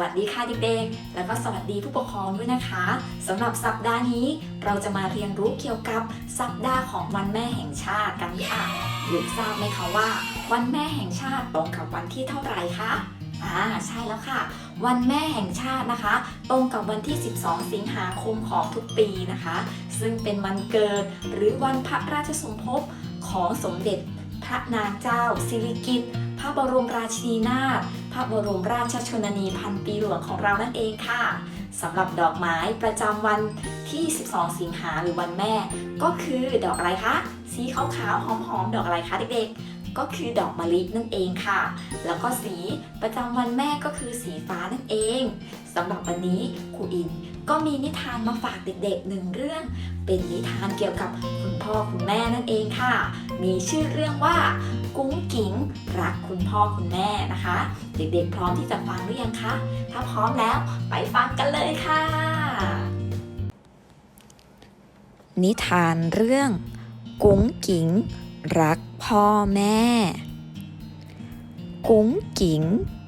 วัสดีค่ะเด็กๆ แล้วก็สวัสดีผู้ปกครองด้วยนะคะสำหรับสัปดาห์นี้เราจะมาเรียนรู้เกี่ยวกับสัปดาห์ของวันแม่แห่งชาติกันค่ะหรือทราบไหมคะว่า วันแม่แห่งชาติตรงกับวันที่เท่าไหร่คะอ่าใช่แล้วค่ะ วันแม่แห่งชาตินะคะ ตรงกับวันที่ 12 สิงหาคมของทุกปีนะคะ ซึ่งเป็นวันเกิดหรือวันพระราชสมภพของสมเด็จพระนางเจ้าสิริกิติ์พระบรมราชินีนาถ พระบรมราชชนนีพันปีหลวงของเรานั่นเองค่ะสำหรับดอกไม้ประจำวันที่ 12 สิงหาหรือวันแม่ ก็คือดอกอะไรคะ สีขาวๆหอมๆ ดอกอะไรคะเด็กๆ ก็คือดอกมะลินั่นเองค่ะ แล้วก็สีประจำวันแม่ก็คือสีฟ้านั่นเองสำหรับวันนี้ครูอินก็มีนิทานมาฝากเด็กๆหนึ่งเรื่อง เป็นนิทานเกี่ยวกับคุณพ่อคุณแม่นั่นเองค่ะ มีชื่อเรื่องว่า กุ้งกิ๋งรักคุณพ่อคุณแม่นะคะ เด็กๆพร้อมที่จะฟังหรือยังคะ ถ้าพร้อมแล้วไปฟังกันเลยค่ะ นิทานเรื่อง กุ้งกิ๋ง รักพ่อแม่ กุ้งกิ๋ง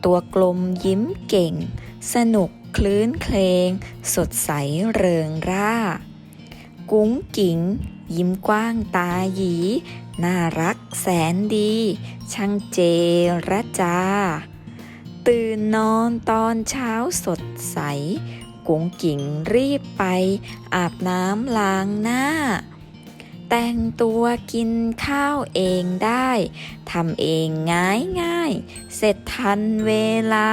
ตัวกลมยิ้มเก่ง สนุกคลื้นเคลง สดใสเริงร่า กุ้งกิ๋งยิ้มกว้างตาหยี น่ารักแสนดี ช่างเจรจา ตื่นนอนตอนเช้าสดใส กุ้งกิ่งรีบไป อาบน้ำล้างหน้า แต่งตัวกินข้าวเองได้ทำเองง่ายง่ายเสร็จทันเวลา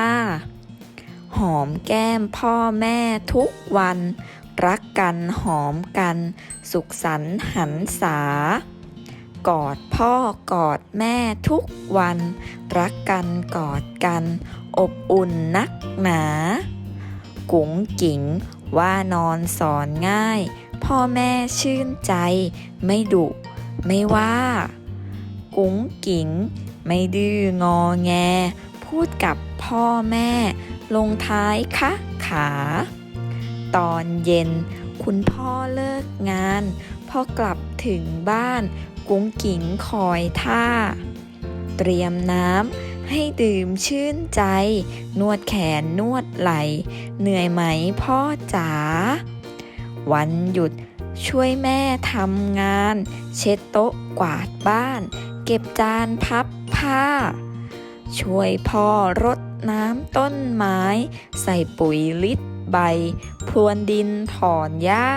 หอมแก้มพ่อแม่ทุกวัน รักกันหอมกัน สุขสันต์หันษากอดพ่อกอดแม่ทุกวัน รักกันกอดกัน อบอุ่นนักหนา กุ๋งกิ๋งว่านอนสอนง่าย พ่อแม่ชื่นใจ ไม่ดุ ไม่ว่า กุ๋งกิ๋ง ไม่ดื้องอแง พูดกับพ่อแม่ ลงท้ายคะขา ตอนเย็น คุณพ่อเลิกงาน พอกลับถึงบ้าน กุ้งกิ๋งคอยท่า เตรียมน้ำให้ดื่มชื่นใจ นวดแขนนวดไหล่เหนื่อยไหมพ่อจ๋า วันหยุด ช่วยแม่ทำงาน เช็ดโต๊ะกวาดบ้าน เก็บจานพับผ้า ช่วยพ่อรดน้ำต้นไม้ ใส่ปุ๋ยลิดใบ พรวนดินถอนหญ้า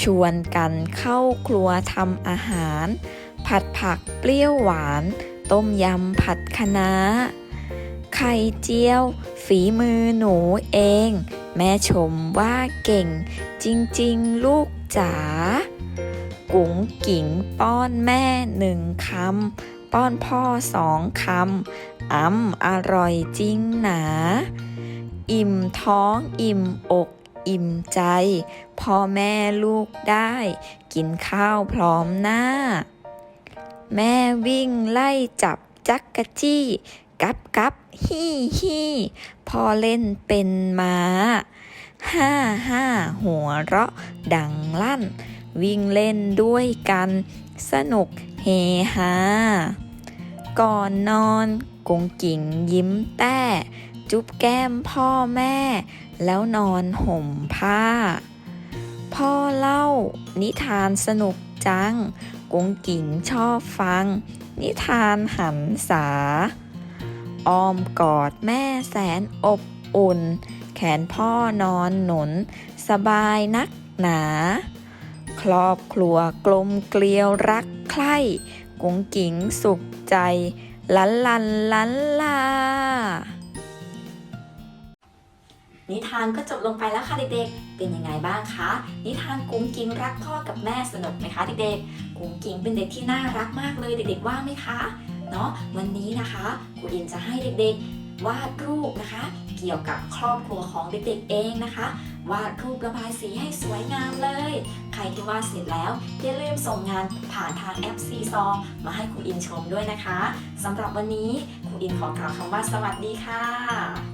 ชวนกันเข้าครัวทำอาหาร ผัดผักเปรี้ยวหวาน ต้มยำผัดคะน้าไข่เจียว ฝีมือหนูเอง แม่ชมว่าเก่ง จริงๆ ลูกจ๋า กุ๋งกิ๋งป้อนแม่หนึ่งคำ ป้อนพ่อสองคำอ้ำอร่อยจริงหนา อิ่มท้องอิ่มอกอิ่มใจ พ่อแม่ลูกได้ กินข้าวพร้อมหน้า แม่วิ่งไล่จับจักกะจี้ กับกับฮี่ฮี่ พ่อเล่นเป็นม้า ห้าห้าหัวเราะดังลั่น วิ่งเล่นด้วยกัน สนุกเฮฮา ก่อนนอนกงกิ่งยิ้มแต้ จุ๊บแก้มพ่อแม่ แล้วนอนห่มผ้า พ่อเล่า นิทานสนุกจัง กงกิ่งชอบฟัง นิทานหันษา อ้อมกอดแม่แสนอบอุ่น แขนพ่อนอนหนุน สบายนักหนา ครอบครัวกลมเกลียวรักใคร่กุงกิ๋งสุขใจลันลันลันลา นิทานก็จบลงไปแล้วค่ะเด็กๆ เป็นยังไงบ้างคะ นิทานกุ้งกิ้งรักพ่อกับแม่สนุกไหมคะเด็กๆ กุ้งกิ้งเป็นเด็กที่น่ารักมากเลยเด็กๆว่าไหมคะ เนาะวันนี้นะคะครูอินจะให้เด็กๆวาดรูปนะคะ เกี่ยวกับครอบครัวของเด็กๆเองนะคะวาดรูประบายสีให้สวยงามเลย ใครที่วาดเสร็จแล้วอย่าลืมส่งงานผ่านทางแอปซีซอมาให้ครูอินชมด้วยนะคะสำหรับวันนี้ครูอินขอกล่าวคำว่าสวัสดีค่ะ